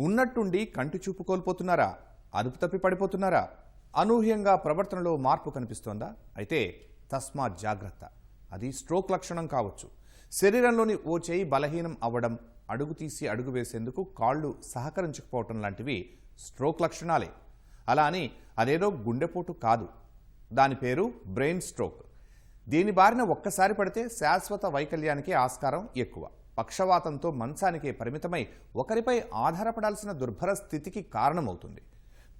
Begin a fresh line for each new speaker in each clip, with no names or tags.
ఉన్నట్టుండి కంటి చూపు కోల్పోతున్నారా? అదుపు తప్పి పడిపోతున్నారా? అనూహ్యంగా ప్రవర్తనలో మార్పు కనిపిస్తోందా? అయితే తస్మాత్ జాగ్రత్త. అది స్ట్రోక్ లక్షణం కావచ్చు. శరీరంలోని ఓ చేయి బలహీనం అవ్వడం అడుగు తీసి అడుగు వేసేందుకు కాళ్ళు సహకరించకపోవటం లాంటివి స్ట్రోక్ లక్షణాలే. అలా అని అదేదో గుండెపోటు కాదు. దాని పేరు బ్రెయిన్ స్ట్రోక్. దీని బారిన ఒక్కసారి పడితే శాశ్వత వైకల్యానికి ఆస్కారం ఎక్కువ. పక్షవాతంతో మంచానికే పరిమితమై ఒకరిపై ఆధారపడాల్సిన దుర్భర స్థితికి కారణమవుతుంది.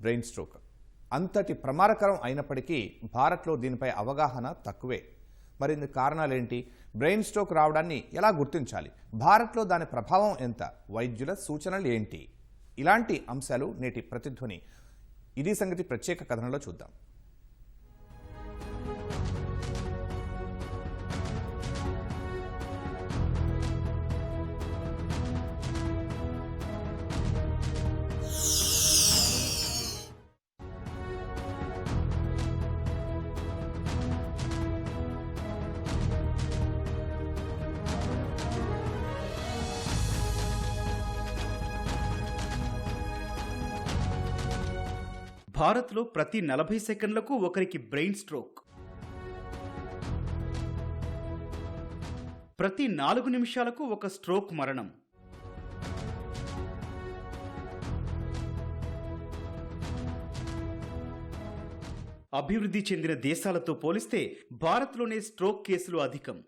Brain stroke. అంతటి ప్రమాదకరం అయినప్పటికీ భారత్లో దీనిపై అవగాహన తక్కువే. మరిన్ని కారణాలేంటి? బ్రెయిన్ స్ట్రోక్ రావడాన్ని ఎలా గుర్తించాలి? భారత్లో దాని ప్రభావం ఎంత? వైద్యుల సూచనలు ఏంటి? ఇలాంటి అంశాలు నేటి ప్రతిధ్వని. ఇది సంగతి ప్రత్యేక కథనంలో చూద్దాం.
భారత్లో ప్రతి నలభై సెకండ్లకు ఒకరికి బ్రెయిన్ స్ట్రోక్. ప్రతి నాలుగు నిమిషాలకు ఒక స్ట్రోక్ మరణం. అభివృద్ధి చెందిన దేశాలతో పోలిస్తే భారత్లోనే స్ట్రోక్ కేసులు అధికం.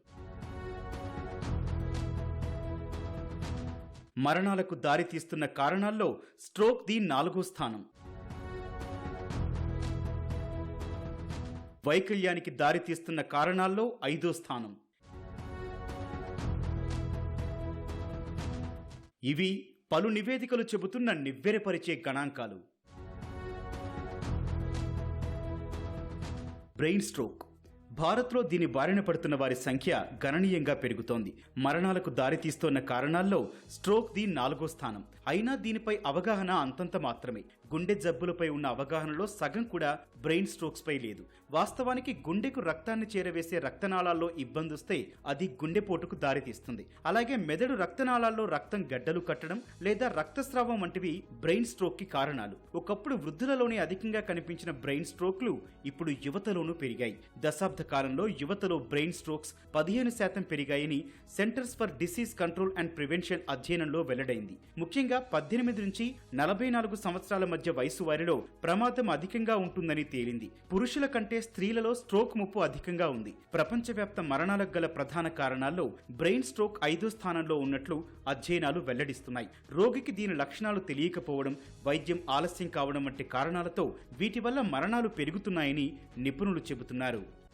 మరణాలకు దారితీస్తున్న కారణాల్లో స్ట్రోక్ ది నాలుగో స్థానం. వైకల్యానికి దారితీస్తున్న కారణాల్లో ఐదో స్థానం. ఇవి పలు నివేదికలు చెబుతున్న నివ్వెరపరిచే గణాంకాలు. Brain stroke. భారత్లో దీని బారిన పడుతున్న వారి సంఖ్య గణనీయంగా పెరుగుతోంది. మరణాలకు దారితీస్తోన్న కారణాల్లో స్ట్రోక్ ది నాలుగో స్థానం. అయినా దీనిపై అవగాహన అంతంత మాత్రమే. గుండె జబ్బులపై ఉన్న అవగాహనలో సగం కూడా బ్రెయిన్ స్ట్రోక్స్ పై లేదు. వాస్తవానికి గుండెకు రక్తాన్ని చేరవేసే రక్తనాళాల్లో ఇబ్బంది వస్తే అది గుండెపోటుకు దారితీస్తుంది. అలాగే మెదడు రక్తనాళాల్లో రక్తం గడ్డలు కట్టడం లేదా రక్తస్రావం వంటివి బ్రెయిన్ స్ట్రోక్కి కారణాలు. ఒకప్పుడు వృద్ధులలోనే అధికంగా కనిపించిన బ్రెయిన్ స్ట్రోక్లు ఇప్పుడు యువతలోనూ పెరిగాయి. దశాబ్ద కాలంలో యువతలో బ్రెయిన్ స్ట్రోక్స్ పదిహేను శాతం పెరిగాయని centres for disease control and prevention అధ్యయనంలో వెల్లడైంది. ముఖ్యంగా పద్దెనిమిది నుంచి నలభై నాలుగు సంవత్సరాల మధ్య వయసు వారిలో ప్రమాదం అధికంగా ఉంటుందని తేలింది. పురుషుల కంటే స్త్రీలలో స్ట్రోక్ ముప్పు అధికంగా ఉంది. ప్రపంచవ్యాప్త మరణాలకు గల ప్రధాన కారణాల్లో బ్రెయిన్ స్ట్రోక్ ఐదో స్థానంలో ఉన్నట్లు అధ్యయనాలు వెల్లడిస్తున్నాయి. రోగికి దీని లక్షణాలు తెలియకపోవడం వైద్యం ఆలస్యం కావడం వంటి కారణాలతో వీటి వల్ల మరణాలు పెరుగుతున్నాయని నిపుణులు చెబుతున్నారు.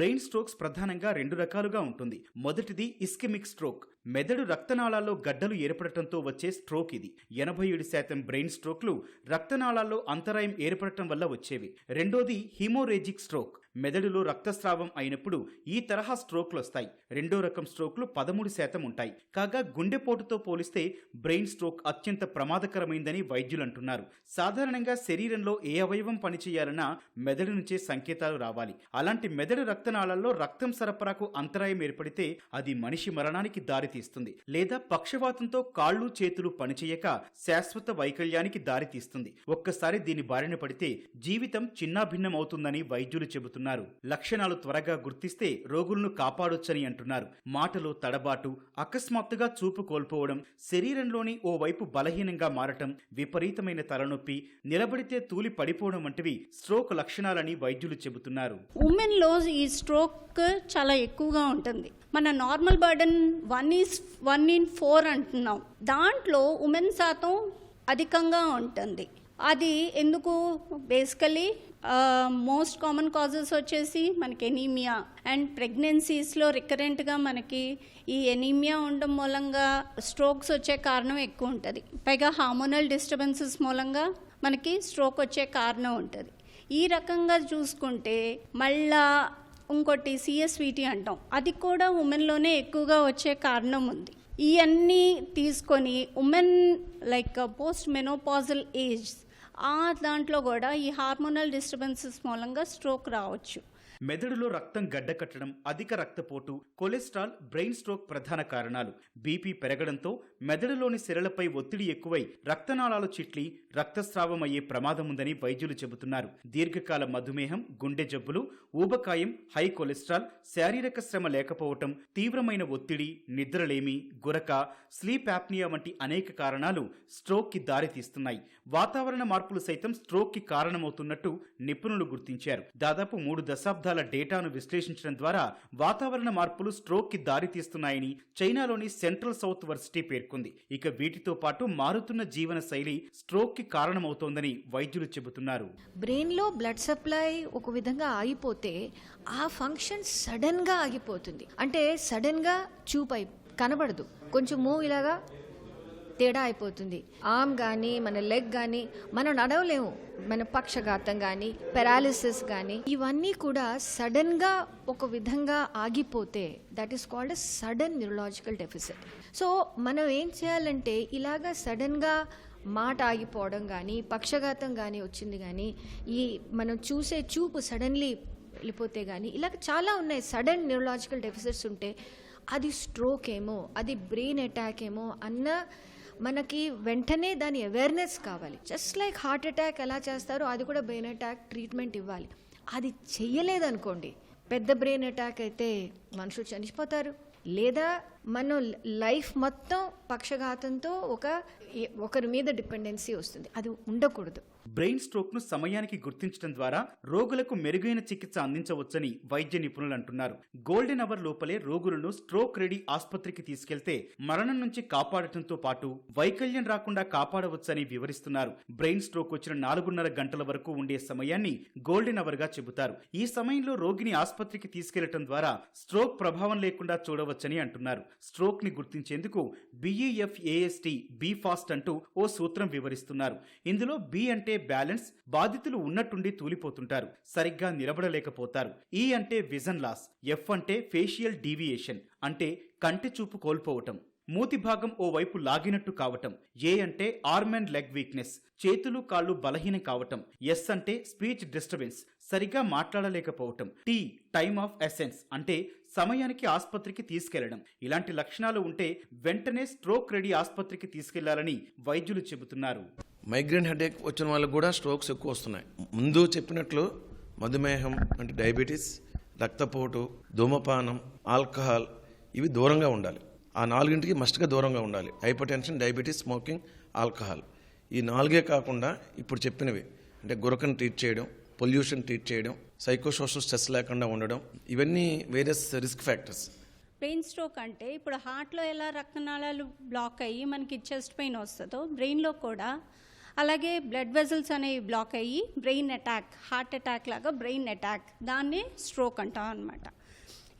బ్రెయిన్ స్ట్రోక్స్ ప్రధానంగా రెండు రకాలుగా ఉంటుంది. మొదటిది ఇస్కెమిక్ స్ట్రోక్. మెదడు రక్తనాళాల్లో గడ్డలు ఏర్పడటంతో వచ్చే స్ట్రోక్ ఇది. ఎనభై ఏడు శాతం బ్రెయిన్ స్ట్రోక్లు రక్తనాళాల్లో అంతరాయం ఏర్పడటం వల్ల వచ్చేవి. రెండోది హిమోరేజిక్ స్ట్రోక్. మెదడులో రక్తస్రావం అయినప్పుడు ఈ తరహా స్ట్రోక్లు వస్తాయి రెండో రకం స్ట్రోక్లు పదమూడు శాతం ఉంటాయి. కాగా గుండెపోటుతో పోలిస్తే బ్రెయిన్ స్ట్రోక్ అత్యంత ప్రమాదకరమైందని వైద్యులు అంటున్నారు సాధారణంగా శరీరంలో ఏ అవయవం పనిచేయాలన్నా మెదడు నుంచే సంకేతాలు రావాలి. అలాంటి మెదడు రక్తనాళాల్లో రక్తం సరఫరాకు అంతరాయం ఏర్పడితే అది మనిషి మరణానికి దారితీస్తుంది. లేదా పక్షవాతంతో కాళ్ళు చేతులు పనిచేయక శాశ్వత వైకల్యానికి దారితీస్తుంది. ఒక్కసారి దీని బారిన పడితే జీవితం చిన్నాభిన్నమవుతుందని వైద్యులు చెబుతున్నారు. లక్షణాలు త్వరగా గుర్తిస్తే రోగులను కాపాడొచ్చని అంటున్నారు. మాటలో తడబాటు అకస్మాత్తుగా చూపు కోల్పోవడం శరీరంలోని ఓ వైపు బలహీనంగా మారటం విపరీతమైన తలనొప్పి నిలబడితే తూలి పడిపోవడం వంటివి స్ట్రోక్ లక్షణాలని వైద్యులు చెబుతున్నారు.
ఉమెన్లో ఈ స్ట్రోక్ చాలా ఎక్కువగా ఉంటుంది. మన normal burden one is one in four అంటున్నాం. దాంట్లో ఉమెన్ శాతం అధికంగా ఉంటుంది. అది ఎందుకు? బేసికలీ మోస్ట్ కామన్ కాజెస్ వచ్చేసి మనకి ఎనీమియా అండ్ ప్రెగ్నెన్సీస్లో రికరెంట్గా మనకి ఈ ఎనీమియా ఉండడం మూలంగా స్ట్రోక్స్ వచ్చే కారణం ఎక్కువ ఉంటుంది. పైగా హార్మోనల్ డిస్టర్బెన్సెస్ మూలంగా మనకి స్ట్రోక్ వచ్చే కారణం ఉంటుంది. ఈ రకంగా చూసుకుంటే మళ్ళా ఇంకోటి సిఎస్విటి అంటాం. అది కూడా ఉమెన్లోనే ఎక్కువగా వచ్చే కారణం ఉంది. ఇవన్నీ తీసుకొని women like post menopausal age ఆ దాంట్లో కూడా ఈ హార్మోనల్ డిస్టర్బెన్సెస్ మూలంగా స్ట్రోక్ రావచ్చు.
మెదడులో రక్తం గడ్డకట్టడం అధిక రక్తపోటు కొలెస్ట్రాల్ బ్రెయిన్ స్ట్రోక్ ప్రధాన కారణాలు. బీపీ పెరగడంతో మెదడులోని సిరలపై ఒత్తిడి ఎక్కువై రక్తనాళాలు చిట్లి రక్తస్రావం అయ్యే ప్రమాదం ఉందని వైద్యులు చెబుతున్నారు. దీర్ఘకాల మధుమేహం గుండె జబ్బులు ఊబకాయం హై కొలెస్ట్రాల్ శారీరక శ్రమ లేకపోవటం తీవ్రమైన ఒత్తిడి నిద్రలేమి గురక స్లీప్ యాప్నియా వంటి అనేక కారణాలు స్ట్రోక్కి దారితీస్తున్నాయి. వాతావరణ మార్పులు సైతం స్ట్రోక్కి కారణమవుతున్నట్టు నిపుణులు గుర్తించారు. దాదాపు మూడు దశాబ్దాల డేటాను విశ్లేషించడం ద్వారా వాతావరణ మార్పులు స్ట్రోక్కి దారితీస్తున్నాయని చైనాలోని సెంట్రల్ సౌత్ వర్సిటీ పేర్కొంది. ఇక వీటితో పాటు మారుతున్న జీవన శైలి స్ట్రోక్కి కారణమవుతోందని వైద్యులు చెబుతున్నారు.
బ్రెయిన్లో బ్లడ్ సప్లై ఒక విధంగా ఆగిపోతే ఆ ఫంక్షన్ సడన్గా ఆగిపోతుంది. అంటే సడన్గా చూపై కనబడదు. కొంచెం మూవ్ ఇలాగా తేడా అయిపోతుంది. ఆర్మ్ కానీ మన లెగ్ కానీ మనం నడవలేము. మన పక్షఘాతం కానీ పెరాలిసిస్ కానీ ఇవన్నీ కూడా సడన్గా ఒక విధంగా ఆగిపోతే that is called sudden neurological deficit so మనం ఏం చేయాలంటే ఇలాగా సడన్గా మాట ఆగిపోవడం కానీ పక్షఘాతం కానీ వచ్చింది కానీ ఈ మనం చూసే చూపు సడన్లీ వెళ్ళిపోతే కానీ ఇలాగ చాలా ఉన్నాయి. సడన్ న్యూరలాజికల్ డెఫిసిట్స్ ఉంటే అది స్ట్రోక్ ఏమో అది బ్రెయిన్ అటాక్ ఏమో అన్న మనకి వెంటనే దాని అవేర్నెస్ కావాలి. జస్ట్ లైక్ హార్ట్ అటాక్ ఎలా చేస్తారో అది కూడా బ్రెయిన్ అటాక్ ట్రీట్మెంట్ ఇవ్వాలి. అది చెయ్యలేదనుకోండి పెద్ద బ్రెయిన్ అటాక్ అయితే మనుషులు చనిపోతారు. లేదా మనం లైఫ్ మొత్తం పక్షఘాతంతో ఒక ఒకరి మీద డిపెండెన్సీ వస్తుంది. అది ఉండకూడదు.
బ్రెయిన్ స్ట్రోక్ను సమయానికి గుర్తించడం ద్వారా రోగులకు మెరుగైన చికిత్స అందించవచ్చని వైద్య నిపుణులు అంటున్నారు. గోల్డెన్ అవర్ లోపలే రోగులను స్ట్రోక్ రెడీ ఆసుపత్రికి తీసుకెళ్తే మరణం నుంచి కాపాడటంతో పాటు వైకల్యం రాకుండా కాపాడవచ్చని వివరిస్తున్నారు. బ్రెయిన్ స్ట్రోక్ వచ్చిన నాలుగున్నర గంటల వరకు ఉండే సమయాన్ని గోల్డెన్ అవర్గా చెబుతారు. ఈ సమయంలో రోగిని ఆసుపత్రికి తీసుకెళ్ళటం ద్వారా స్ట్రోక్ ప్రభావం లేకుండా చూడవచ్చని అంటున్నారు. స్ట్రోక్ని గుర్తించేందుకు బిఈఎఫ్ఏఎస్టీ బి ఫాస్ట్ అంటూ ఓ సూత్రం వివరిస్తున్నారు. ఇందులో బి అంటే బ్యాలెన్స్ బాధితులు ఉన్నట్టుండి తూలిపోతుంటారు. సరిగ్గా నిలబడలేకపోతారు. ఈ అంటే విజన్ లాస్ ఎఫ్ అంటే ఫేషియల్ డీవియేషన్ అంటే కంటి చూపు కోల్పోవటం. మూతి భాగం ఓ వైపు లాగినట్టు కావటం. ఏ అంటే ఆర్మ్ అండ్ లెగ్ వీక్నెస్ చేతులు కాళ్ళు బలహీనం కావటం. ఎస్ అంటే స్పీచ్ డిస్టర్బెన్స్ సరిగా మాట్లాడలేకపోవటం. టీ టైమ్ ఆఫ్ ఎసెన్స్ అంటే సమయానికి ఆసుపత్రికి తీసుకెళ్ళడం. ఇలాంటి లక్షణాలు ఉంటే వెంటనే స్ట్రోక్ రెడీ ఆసుపత్రికి తీసుకెళ్ళాలని వైద్యులు చెబుతున్నారు.
మైగ్రేన్ హెడేక్ వచ్చిన వాళ్ళకు కూడా స్ట్రోక్స్ ఎక్కువ వస్తున్నాయి. ముందు చెప్పినట్లు మధుమేహం అంటే డయాబెటీస్ రక్తపోటు ధూమపానం ఆల్కహాల్ ఇవి దూరంగా ఉండాలి. ఆ నాలుగింటికి మస్ట్గా దూరంగా ఉండాలి. Hypertension diabetes smoking alcohol ఈ నాలుగే కాకుండా ఇప్పుడు చెప్పినవి అంటే గురకను ట్రీట్ చేయడం పొల్యూషన్ ట్రీట్ చేయడం సైకోసోషల్ స్ట్రెస్ లేకుండా ఉండడం ఇవన్నీ various risk factors
brain stroke అంటే ఇప్పుడు హార్ట్లో ఎలా రక్తనాళాలు బ్లాక్ అయ్యి మనకి చెస్ట్ పెయిన్ వస్తుందో బ్రెయిన్లో కూడా అలాగే బ్లడ్ వెజల్స్ అనేవి బ్లాక్ అయ్యి బ్రెయిన్ అటాక్ హార్ట్ అటాక్ లాగా బ్రెయిన్ అటాక్ దాన్నే స్ట్రోక్ అంటాం అనమాట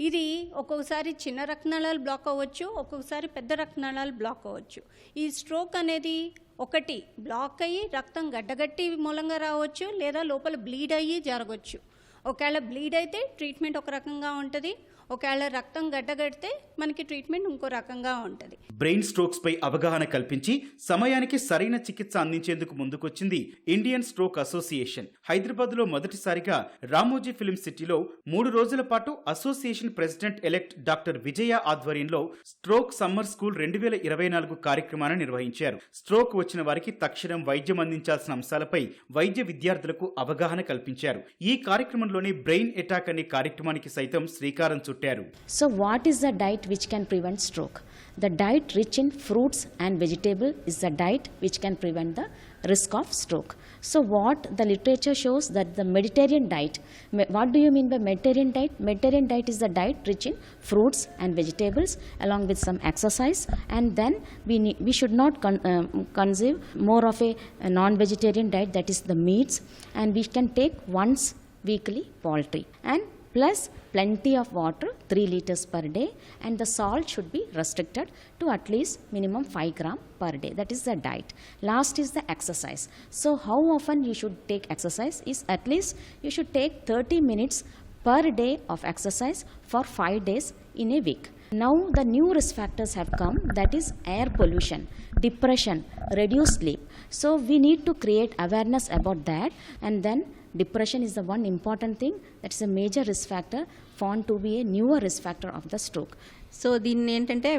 ఇది ఒక్కొక్కసారి చిన్న రక్తనాళాలు బ్లాక్ అవ్వచ్చు ఒక్కొక్కసారి పెద్ద రక్తనాళాలు బ్లాక్ అవ్వచ్చు. ఈ స్ట్రోక్ అనేది ఒకటి బ్లాక్ అయ్యి రక్తం గడ్డగట్టి మూలంగా రావచ్చు లేదా లోపల బ్లీడ్ అయ్యి జరగవచ్చు. ఒకవేళ బ్లీడ్ అయితే ట్రీట్మెంట్ ఒక రకంగా ఉంటుంది. ఒకవేళ రక్తం గడ్డగడితే మనకి ట్రీట్మెంట్ ఇంకో రకంగా ఉంటుంది.
బ్రెయిన్ స్ట్రోక్స్ పై అవగాహన కల్పించి సమయానికి సరైన చికిత్స అందించేందుకు ముందుకొచ్చింది ఇండియన్ స్ట్రోక్ అసోసియేషన్ హైదరాబాద్లో మొదటిసారిగా రామోజీ ఫిల్మ్ సిటీలో మూడు రోజుల పాటు association president elect doctor Vijaya ఆధ్వర్యంలో స్ట్రోక్ సమ్మర్ స్కూల్ రెండు వేల ఇరవై నాలుగు కార్యక్రమాన్ని నిర్వహించారు. స్ట్రోక్ వచ్చిన వారికి తక్షణం వైద్యం అందించాల్సిన అంశాలపై వైద్య విద్యార్థులకు అవగాహన కల్పించారు. ఈ కార్యక్రమం కార్యక్రమంలోని బ్రెయిన్ అటాక్ అనే కార్యక్రమానికి సైతం శ్రీకారం చుట్టారు
So, what is the diet which can prevent stroke? The diet rich in fruits and vegetable is the diet which can prevent the risk of stroke. So, what the literature shows that the Mediterranean diet. me- What do you mean by Mediterranean diet? Mediterranean diet is the diet rich in fruits and vegetables, along with some exercise, and then we need, we should not con- um, consume more of a, a non-vegetarian diet that is the meats, and we can take once weekly poultry. And plus plenty of water 3 liters per day. And the salt should be restricted to at least minimum 5 gram per day. That is the diet. Last is the exercise. So how often you should take exercise is at least you should take 30 minutes per day of exercise for 5 days in a week. Now the new risk factors have come that is air pollution, depression, reduced sleep. So we need to create awareness about that. And then depression is the one important thing. That is a major risk factor found to be a newer risk factor of the stroke.
So దీన్ని ఏంటంటే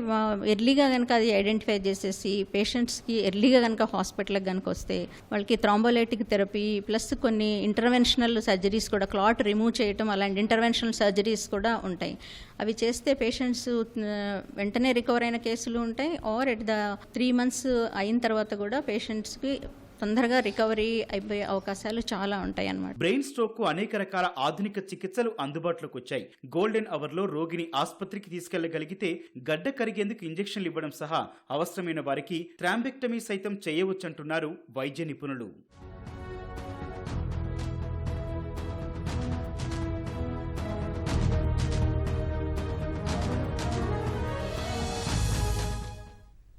ఎర్లీగా కనుక అది identify చేసేసి పేషెంట్స్కి ఎర్లీగా కనుక హాస్పిటల్కి కనుక వస్తే వాళ్ళకి థ్రాంబోలైటిక్ థెరపీ ప్లస్ కొన్ని ఇంటర్వెన్షనల్ సర్జరీస్ కూడా క్లాట్ రిమూవ్ చేయటం అలాంటి ఇంటర్వెన్షనల్ సర్జరీస్ కూడా ఉంటాయి. అవి చేస్తే పేషెంట్స్ వెంటనే రికవర్ అయిన కేసులు ఉంటాయి. Or at the three months అయిన తర్వాత కూడా పేషెంట్స్కి తొందరగా రికవరీ అయిపోయే అవకాశాలు చాలా ఉంటాయి అన్నమాట
బ్రెయిన్ స్ట్రోక్కు అనేక రకాల ఆధునిక చికిత్సలు అందుబాటులోకి వచ్చాయి. గోల్డెన్ అవర్లో రోగిని ఆసుపత్రికి తీసుకెళ్ళగలిగితే గడ్డ కరిగేందుకు ఇంజెక్షన్లు ఇవ్వడం సహా అవసరమైన వారికి థ్రాంబెక్టమీ సైతం చేయవచ్చంటున్నారు వైద్య నిపుణులు.